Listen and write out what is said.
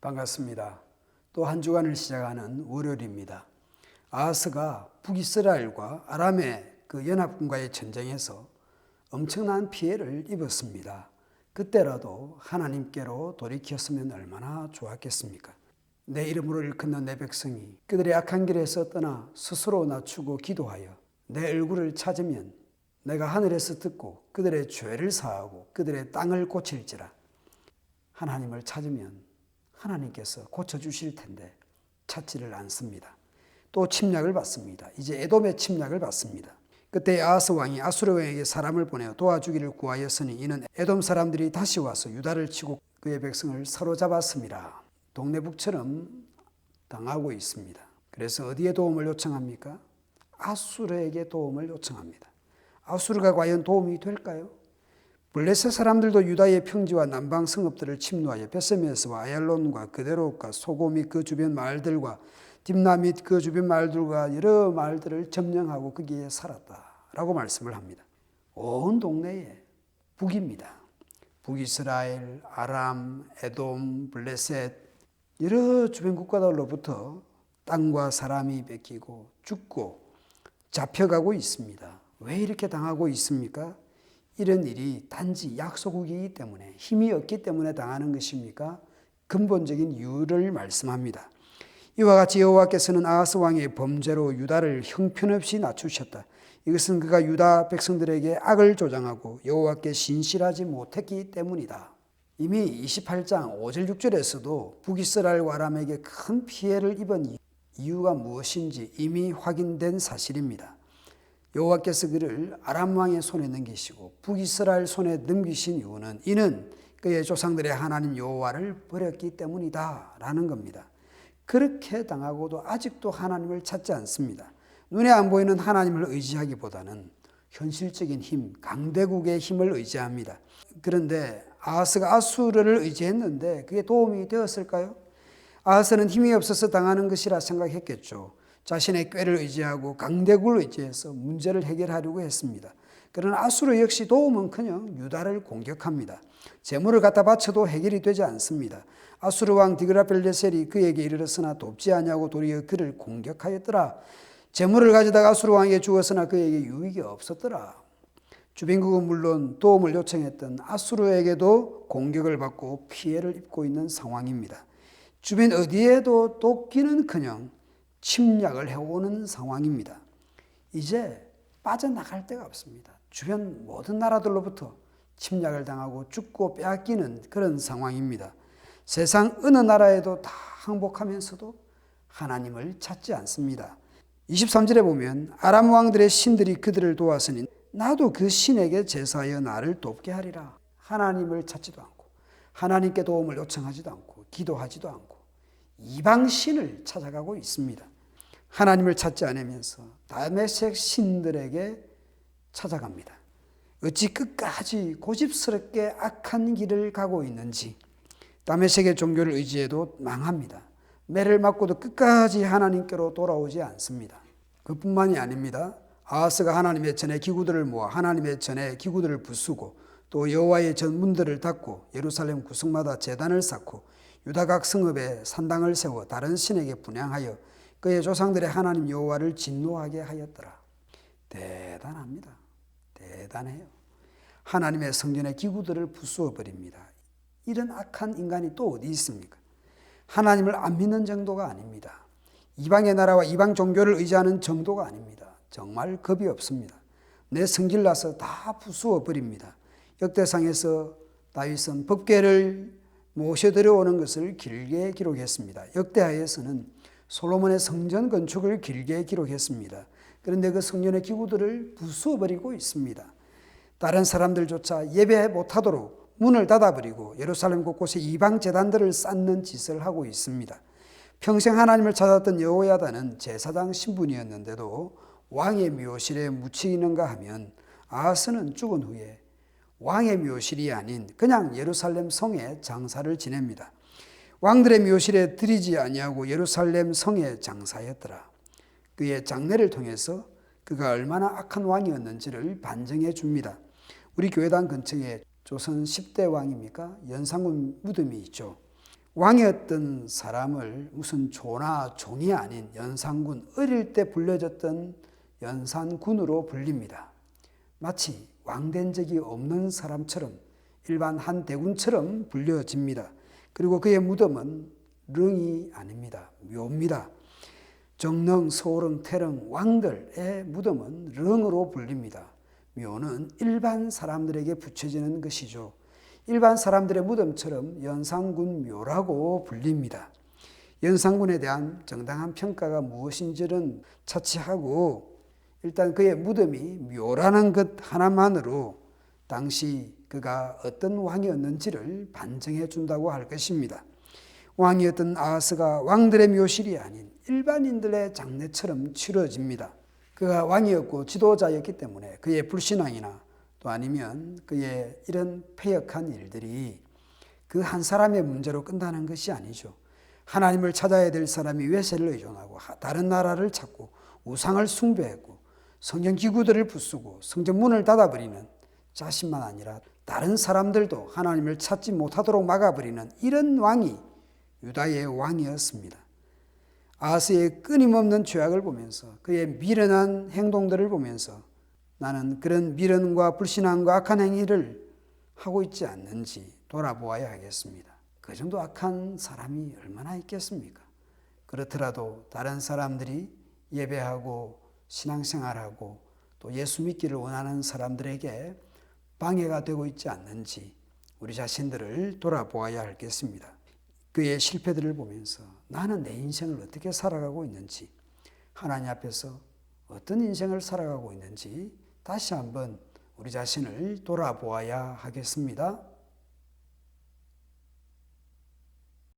반갑습니다. 또 한 주간을 시작하는 월요일입니다. 아하스가 북이스라엘과 아람의 그 연합군과의 전쟁에서 엄청난 피해를 입었습니다. 그때라도 하나님께로 돌이켰으면 얼마나 좋았겠습니까? 내 이름으로 일컫는 내 백성이 그들의 악한 길에서 떠나 스스로 낮추고 기도하여 내 얼굴을 찾으면 내가 하늘에서 듣고 그들의 죄를 사하고 그들의 땅을 고칠지라. 하나님을 찾으면 하나님께서 고쳐주실 텐데 찾지를 않습니다. 또 침략을 받습니다. 이제 에돔의 침략을 받습니다. 그때 아하스 왕이 아수르 왕에게 사람을 보내어 도와주기를 구하였으니 이는 에돔 사람들이 다시 와서 유다를 치고 그의 백성을 사로잡았습니다. 동네북처럼 당하고 있습니다. 그래서 어디에 도움을 요청합니까? 아수르에게 도움을 요청합니다. 아수르가 과연 도움이 될까요? 블레셋 사람들도 유다의 평지와 남방 성읍들을 침노하여 베세메스와 아얄론과 그대로과 소고 및 그 주변 마을들과 딥나 및 그 주변 마을들과 여러 마을들을 점령하고 거기에 살았다라고 말씀을 합니다. 온 동네에 북입니다. 북이스라엘, 아람, 에돔, 블레셋 여러 주변 국가들로부터 땅과 사람이 뺏기고 죽고 잡혀가고 있습니다. 왜 이렇게 당하고 있습니까? 이런 일이 단지 약소국이기 때문에 힘이 없기 때문에 당하는 것입니까? 근본적인 이유를 말씀합니다. 이와 같이 여호와께서는 아하스 왕의 범죄로 유다를 형편없이 낮추셨다. 이것은 그가 유다 백성들에게 악을 조장하고 여호와께 신실하지 못했기 때문이다. 이미 28장 5절 6절에서도 북이스라엘과 아람에게 큰 피해를 입은 이유가 무엇인지 이미 확인된 사실입니다. 여호와께서 그를 아람 왕의 손에 넘기시고 북이스라엘 손에 넘기신 이유는 이는 그의 조상들의 하나님 여호와를 버렸기 때문이다라는 겁니다. 그렇게 당하고도 아직도 하나님을 찾지 않습니다. 눈에 안 보이는 하나님을 의지하기보다는 현실적인 힘, 강대국의 힘을 의지합니다. 그런데 아하스가 아수르를 의지했는데 그게 도움이 되었을까요? 아하스는 힘이 없어서 당하는 것이라 생각했겠죠. 자신의 꾀를 의지하고 강대국을 의지해서 문제를 해결하려고 했습니다. 그러나 아수르 역시 도움은커녕 유다를 공격합니다. 재물을 갖다 바쳐도 해결이 되지 않습니다. 아수르 왕 디그라벨레셀이 그에게 이르렀으나 돕지 아니하고 도리어 그를 공격하였더라. 재물을 가져다가 아수르 왕에게 주었으나 그에게 유익이 없었더라. 주변국은 물론 도움을 요청했던 아수르에게도 공격을 받고 피해를 입고 있는 상황입니다. 주변 어디에도 돕기는커녕 침략을 해오는 상황입니다. 이제 빠져나갈 데가 없습니다. 주변 모든 나라들로부터 침략을 당하고 죽고 빼앗기는 그런 상황입니다. 세상 어느 나라에도 다 항복하면서도 하나님을 찾지 않습니다. 23절에 보면 아람 왕들의 신들이 그들을 도왔으니 나도 그 신에게 제사하여 나를 돕게 하리라. 하나님을 찾지도 않고 하나님께 도움을 요청하지도 않고 기도하지도 않고 이방 신을 찾아가고 있습니다. 하나님을 찾지 않으면서 다메섹 신들에게 찾아갑니다. 어찌 끝까지 고집스럽게 악한 길을 가고 있는지 다메섹의 종교를 의지해도 망합니다. 매를 맞고도 끝까지 하나님께로 돌아오지 않습니다. 그뿐만이 아닙니다. 아하스가 하나님의 전에 기구들을 모아 하나님의 전에 기구들을 부수고 또 여호와의 전 문들을 닫고 예루살렘 구석마다 제단을 쌓고 유다각 성읍에 산당을 세워 다른 신에게 분양하여 그의 조상들의 하나님 여호와를 진노하게 하였더라. 대단합니다. 대단해요. 하나님의 성전의 기구들을 부수어 버립니다. 이런 악한 인간이 또 어디 있습니까? 하나님을 안 믿는 정도가 아닙니다. 이방의 나라와 이방 종교를 의지하는 정도가 아닙니다. 정말 겁이 없습니다. 내 성질 나서 다 부수어 버립니다. 역대상에서 다윗은 법궤를 모셔 들어오는 것을 길게 기록했습니다. 역대하에서는 솔로몬의 성전 건축을 길게 기록했습니다. 그런데 그 성전의 기구들을 부수어버리고 있습니다. 다른 사람들조차 예배 못하도록 문을 닫아버리고 예루살렘 곳곳에 이방 재단들을 쌓는 짓을 하고 있습니다. 평생 하나님을 찾았던 여호야다는 제사장 신분이었는데도 왕의 묘실에 묻히는가 하면 아하스는 죽은 후에 왕의 묘실이 아닌 그냥 예루살렘 성에 장사를 지냅니다. 왕들의 묘실에 들이지 아니하고 예루살렘 성에 장사했더라. 그의 장례를 통해서 그가 얼마나 악한 왕이었는지를 반증해 줍니다. 우리 교회당 근처에 조선 10대 왕입니까? 연산군 무덤이 있죠. 왕이었던 사람을 무슨 조나 종이 아닌 연산군 어릴 때 불려졌던 연산군으로 불립니다. 마치 왕된 적이 없는 사람처럼 일반 한 대군처럼 불려집니다. 그리고 그의 무덤은 릉이 아닙니다. 묘입니다. 정릉, 소릉, 태릉, 왕들의 무덤은 릉으로 불립니다. 묘는 일반 사람들에게 붙여지는 것이죠. 일반 사람들의 무덤처럼 연산군 묘라고 불립니다. 연산군에 대한 정당한 평가가 무엇인지는 차치하고 일단 그의 무덤이 묘라는 것 하나만으로 당시 그가 어떤 왕이었는지를 반증해 준다고 할 것입니다. 왕이었던 아하스가 왕들의 묘실이 아닌 일반인들의 장례처럼 치러집니다. 그가 왕이었고 지도자였기 때문에 그의 불신앙이나 또 아니면 그의 이런 폐역한 일들이 그 한 사람의 문제로 끝나는 것이 아니죠. 하나님을 찾아야 될 사람이 외세를 의존하고 다른 나라를 찾고 우상을 숭배했고 성경 기구들을 부수고 성전 문을 닫아버리는 자신만 아니라 다른 사람들도 하나님을 찾지 못하도록 막아버리는 이런 왕이 유다의 왕이었습니다. 아스의 끊임없는 죄악을 보면서 그의 미련한 행동들을 보면서 나는 그런 미련과 불신앙과 악한 행위를 하고 있지 않는지 돌아보아야 하겠습니다. 그 정도 악한 사람이 얼마나 있겠습니까? 그렇더라도 다른 사람들이 예배하고 신앙생활하고 또 예수 믿기를 원하는 사람들에게 방해가 되고 있지 않는지 우리 자신들을 돌아보아야 하겠습니다. 그의 실패들을 보면서 나는 내 인생을 어떻게 살아가고 있는지 하나님 앞에서 어떤 인생을 살아가고 있는지 다시 한번 우리 자신을 돌아보아야 하겠습니다.